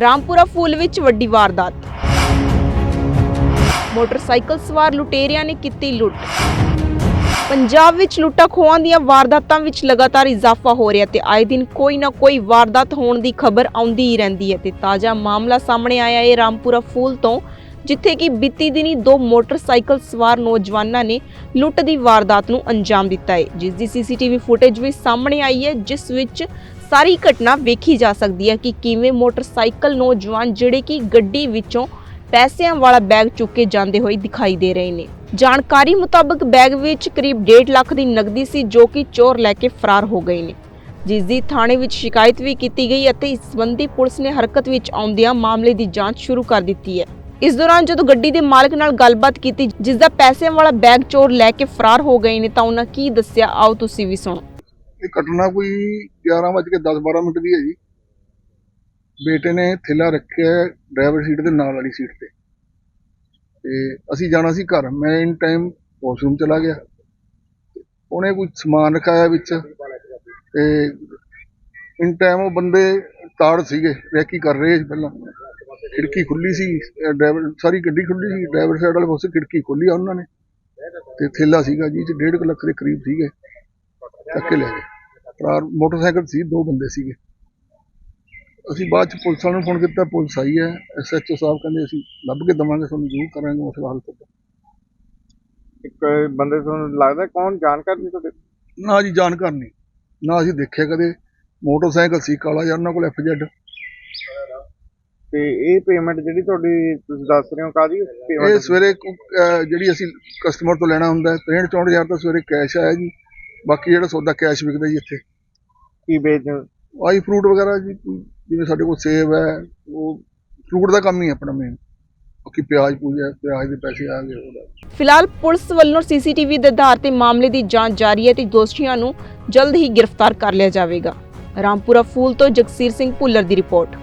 ਰਾਮਪੁਰਾ ਫੂਲ ਵਿੱਚ ਵੱਡੀ ਵਾਰਦਾਤ। ਮੋਟਰਸਾਈਕਲ ਸਵਾਰ ਲੁਟੇਰਿਆਂ ਨੇ ਕੀਤੀ ਲੁੱਟ। ਪੰਜਾਬ ਵਿੱਚ ਲੁੱਟਾਂ ਖੋਹਾਂ ਦੀਆਂ ਵਾਰਦਾਤਾਂ ਵਿੱਚ ਲਗਾਤਾਰ ਇਜ਼ਾਫਾ ਹੋ ਰਿਹਾ ਤੇ ਆਏ ਦਿਨ ਕੋਈ ਨਾ ਕੋਈ ਵਾਰਦਾਤ ਹੋਣ ਦੀ ਖਬਰ ਆਉਂਦੀ ਹੀ ਰਹਿੰਦੀ ਹੈ ਤੇ ਤਾਜ਼ਾ ਮਾਮਲਾ ਸਾਹਮਣੇ ਆਇਆ ਹੈ ਰਾਮਪੁਰਾ ਫੂਲ ਤੋਂ। ਜਿੱਥੇ ਕਿ ਬੀਤੀ ਦਿਨੀ ਦੋ ਮੋਟਰਸਾਈਕਲ ਸਵਾਰ ਨੌਜਵਾਨਾਂ ਨੇ ਲੁੱਟ ਦੀ ਵਾਰਦਾਤ ਨੂੰ ਅੰਜਾਮ ਦਿੱਤਾ ਹੈ। ਜਿਸ ਦੀ ਸੀਸੀਟੀਵੀ ਫੁਟੇਜ ਵੀ ਸਾਹਮਣੇ ਆਈ ਹੈ, ਜਿਸ ਵਿੱਚ ਸਾਰੀ ਘਟਨਾ ਵੇਖੀ ਜਾ ਸਕਦੀ ਹੈ ਕਿ ਕਿਵੇਂ ਮੋਟਰਸਾਈਕਲ ਨੌਜਵਾਨ ਜਿਹੜੇ ਕਿ ਗੱਡੀ ਵਿੱਚੋਂ ਪੈਸਿਆਂ ਵਾਲਾ ਬੈਗ ਚੁੱਕ ਕੇ ਜਾਂਦੇ ਹੋਏ ਦਿਖਾਈ ਦੇ ਰਹੇ ਨੇ। ਜਾਣਕਾਰੀ ਮੁਤਾਬਕ ਬੈਗ ਵਿੱਚ ਕਰੀਬ 1.5 ਲੱਖ ਦੀ ਨਕਦੀ ਸੀ, ਜੋ ਕਿ ਚੋਰ ਲੈ ਕੇ ਫਰਾਰ ਹੋ ਗਏ ਨੇ। ਜਿਸ ਦੀ ਥਾਣੇ ਵਿੱਚ ਸ਼ਿਕਾਇਤ ਵੀ ਕੀਤੀ ਗਈ ਅਤੇ ਇਸ ਸੰਬੰਧੀ ਪੁਲਿਸ ਨੇ ਹਰਕਤ ਵਿੱਚ ਆਉਂਦਿਆਂ ਮਾਮਲੇ ਦੀ ਜਾਂਚ ਸ਼ੁਰੂ ਕਰ ਦਿੱਤੀ ਹੈ। ਇਸ ਦੌਰਾਨ ਜਦੋਂ ਗੱਡੀ ਦੇ ਮਾਲਕ ਨਾਲ ਗੱਲਬਾਤ ਕੀਤੀ ਜਿਸ ਦਾ ਪੈਸਿਆਂ ਵਾਲਾ ਬੈਗ ਚੋਰ ਲੈ ਕੇ ਫਰਾਰ ਹੋ ਗਏ ਨੇ ਤਾਂ ਉਹਨਾਂ ਕੀ ਦੱਸਿਆ? ਆਓ ਤੁਸੀਂ ਵੀ ਸੁਣੋ। ਇਹ ਘਟਨਾ ਕੋਈ 11:10-12 ਮਿੰਟ ਦੀ ਹੈ ਜੀ। ਬੇਟੇ ਨੇ ਥੈਲਾ ਰੱਖਿਆ ਡਰਾਈਵਰ ਸੀਟ ਦੇ ਨਾਲ ਵਾਲੀ ਸੀਟ ਤੇ। ਤੇ ਅਸੀਂ ਜਾਣਾ ਸੀ ਘਰ। ਮੈਂ ਇਨ ਟਾਈਮ ਵਾਸ਼ਰੂਮ ਚਲਾ ਗਿਆ। ਉਹਨੇ ਕੋਈ ਸਮਾਨ ਰਖਾਇਆ ਵਿੱਚ। ਤੇ ਇਨ ਟਾਈਮ ਉਹ ਬੰਦੇ ਤਾੜ ਸੀਗੇ, ਰੈਕੀ ਕਰ ਰਹੇ ਸੀ ਪਹਿਲਾਂ। ਖਿੜਕੀ ਖੁੱਲੀ ਸੀ ਡਰਾਈਵਰ ਸਾਰੀ ਗੱਡੀ ਖੁੱਲੀ ਸੀ ਡਰਾਈਵਰ ਸਾਈਡ ਵਾਲੇ ਪਾਸੇ ਖਿੜਕੀ ਖੋਲੀ ਆ ਉਹਨਾਂ ਨੇ। ਤੇ ਥੈਲਾ ਸੀਗਾ ਜੀ ਚ 1.5 ਲੱਖ ਦੇ ਕਰੀਬ ਸੀਗੇ। ਚੱਕ ਕੇ ਲੈ ਗਏ। ਫਰਾਰ ਮੋਟਰਸਾਈਕਲ ਸੀ ਦੋ ਬੰਦੇ ਸੀਗੇ। ਅਸੀਂ ਬਾਅਦ ਚ ਪੁਲਿਸ ਵਾਲਿਆਂ ਨੂੰ ਫੋਨ ਕੀਤਾ ਪੁਲਿਸ ਆਈ ਹੈ ਐਸਐਚਓ ਸਾਹਿਬ ਕਹਿੰਦੇ ਅਸੀਂ ਲੱਭ ਕੇ ਦਵਾਂਗੇ ਤੁਹਾਨੂੰ ਜ਼ਰੂਰ ਕਰਾਂਗੇ ਮਸਲਾ ਹੱਲ ਤੁਹਾਡਾ ਇੱਕ ਬੰਦੇ ਤੁਹਾਨੂੰ ਲੱਗਦਾ ਕੌਣ? ਜਾਣਕਾਰ ਨਹੀਂ ਤੁਹਾਡੇ? ਨਾ ਜੀ ਜਾਣਕਾਰ ਨਹੀਂ। ਨਾ ਅਸੀਂ ਦੇਖਿਆ ਕਦੇ। ਮੋਟਰਸਾਈਕਲ ਸੀ ਕਾਲਾ ਜਾਂ ਉਹਨਾਂ ਕੋਲ ਐਫਜੈਡ ਤੇ ਇਹ ਪੇਮੈਂਟ ਜਿਹੜੀ ਤੁਹਾਡੀ ਤੁਸੀਂ ਦੱਸ ਰਹੇ ਹੋ ਕਾਦੀ ਇਹ ਪੇਮੈਂਟ ਸਵੇਰੇ ਕੁ- ਅਹ ਜਿਹੜੀ ਅਸੀਂ ਕਸਟਮਰ ਤੋਂ ਲੈਣਾ ਹੁੰਦਾ ਹੈ 63 64000 ਦਾ ਸਵੇਰੇ ਕੈਸ਼ ਆਇਆ ਜੀ। ਬਾਕੀ ਜਿਹੜਾ ਸੌਦਾ ਕੈਸ਼ ਵਿਕਦਾ ਜੀ ਇੱਥੇ। ਕੀ ਵੇਚਦੇ ਹੋ? ਆਈ ਫਰੂਟ ਵਗੈਰਾ ਜੀ ਜਿਵੇਂ ਸਾਡੇ ਕੋਲ ਸੇਬ ਹੈ ਉਹ ਫਰੂਟ ਦਾ ਕੰਮ ਹੀ ਹੈ ਆਪਣਾ ਮੇਨ ਬਾਕੀ ਪਿਆਜ਼ ਪੂਜ ਹੈ ਪਿਆਜ਼ ਦੇ ਪੈਸੇ ਆ ਗਏ ਉਹਦਾ ਫਿਲਹਾਲ ਪੁਲਿਸ ਵੱਲੋਂ ਸੀਸੀਟੀਵੀ ਦੇ ਆਧਾਰ ਤੇ ਮਾਮਲੇ ਦੀ ਜਾਂਚ ਜਾਰੀ ਹੈ ਤੇ ਦੋਸ਼ੀਆਂ ਨੂੰ ਜਲਦ ਹੀ ਗ੍ਰਿਫਤਾਰ ਕਰ ਲਿਆ ਜਾਵੇਗਾ। ਰਾਮਪੁਰਾ ਫੂਲ ਤੋਂ ਜਗਸੀਰ ਸਿੰਘ ਭੁੱਲਰ ਦੀ ਰਿਪੋਰਟ।